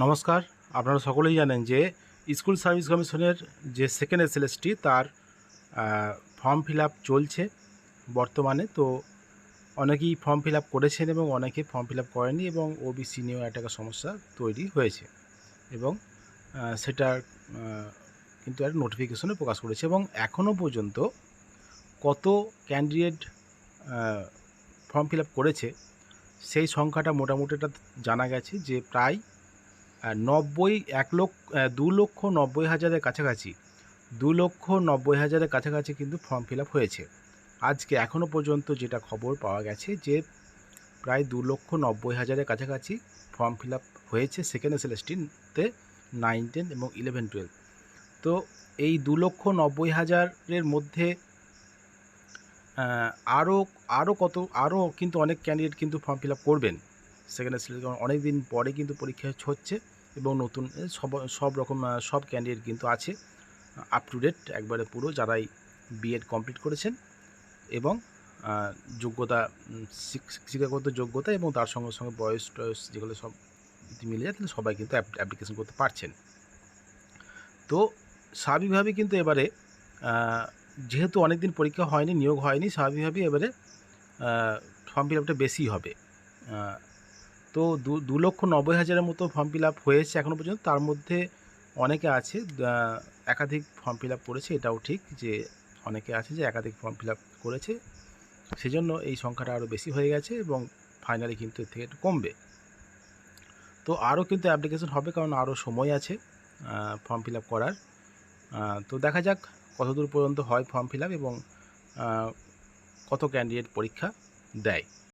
নমস্কার, আপনারা সকলেই জানেন যে স্কুল সার্ভিস কমিশনের যে সেকেন্ড এসএলএসটি তার ফর্ম ফিল চলছে বর্তমানে। তো অনেকেই ফর্ম ফিল করেছেন এবং অনেকে ফর্ম ফিল করেনি এবং ওবিসি নিয়েও একটা সমস্যা তৈরি হয়েছে এবং সেটার কিন্তু একটা নোটিফিকেশনে প্রকাশ করেছে এবং এখনও পর্যন্ত কত ক্যান্ডিডেট ফর্ম ফিল করেছে সেই সংখ্যাটা মোটামুটি একটা জানা গেছে যে প্রায় নব্বই, এক লক্ষ দু লক্ষ নব্বই হাজারের কাছাকাছি। দু লক্ষ নব্বই হাজারের কাছাকাছি কিন্তু ফর্ম ফিল হয়েছে। আজকে এখনও পর্যন্ত যেটা খবর পাওয়া গেছে যে প্রায় দু লক্ষ নব্বই হাজারের কাছাকাছি ফর্ম ফিল হয়েছে সেকেন্ড এসএলএসটিতে নাইন টেন এবং ইলেভেন টুয়েলভ তো এই দু লক্ষ নব্বই হাজারের মধ্যে আরও আরও কত আরও কিন্তু অনেক ক্যান্ডিডেট কিন্তু ফর্ম ফিল করবেন। সেকেন্ড এসএলএসটি অনেক দিন পরে কিন্তু পরীক্ষা হচ্ছে। এবং নতুন সব সব রকম সব ক্যান্ডিডেট কিন্তু আছে আপ টু ডেট একবারে পুরো যারাই বিএড কমপ্লিট করেছেন এবং যোগ্যতা শিক্ষাগত যোগ্যতা এবং তার সঙ্গে সঙ্গে বয়স টয়স যেগুলো সব যদি মিলে যায় তাহলে সবাই কিন্তু অ্যাপ্লিকেশন করতে পারছেন। তো স্বাভাবিকভাবে কিন্তু এবারে যেহেতু অনেক দিন পরীক্ষা হয়নি, নিয়োগ হয়নি স্বাভাবিকভাবে এবারে ফর্ম ফিল আপটা বেশি হবে। তো দু লক্ষ নব্বই হাজারের মতো ফর্ম ফিল আপ হয়েছে এখনও পর্যন্ত। তার মধ্যে অনেকে আছে একাধিক ফর্ম ফিল আপ করেছে, এটাও ঠিক যে অনেকে আছে যে একাধিক ফর্ম ফিল আপ করেছে। সেজন্য এই সংখ্যাটা আরও বেশি হয়ে গেছে এবং ফাইনালি কিন্তু এর থেকে একটু কমবে। তো আরও কিন্তু অ্যাপ্লিকেশন হবে কারণ আরও সময় আছে ফর্ম ফিল আপ করার। তো দেখা যাক কতদূর পর্যন্ত হয় ফর্ম ফিল আপ এবং কত ক্যান্ডিডেট পরীক্ষা দেয়।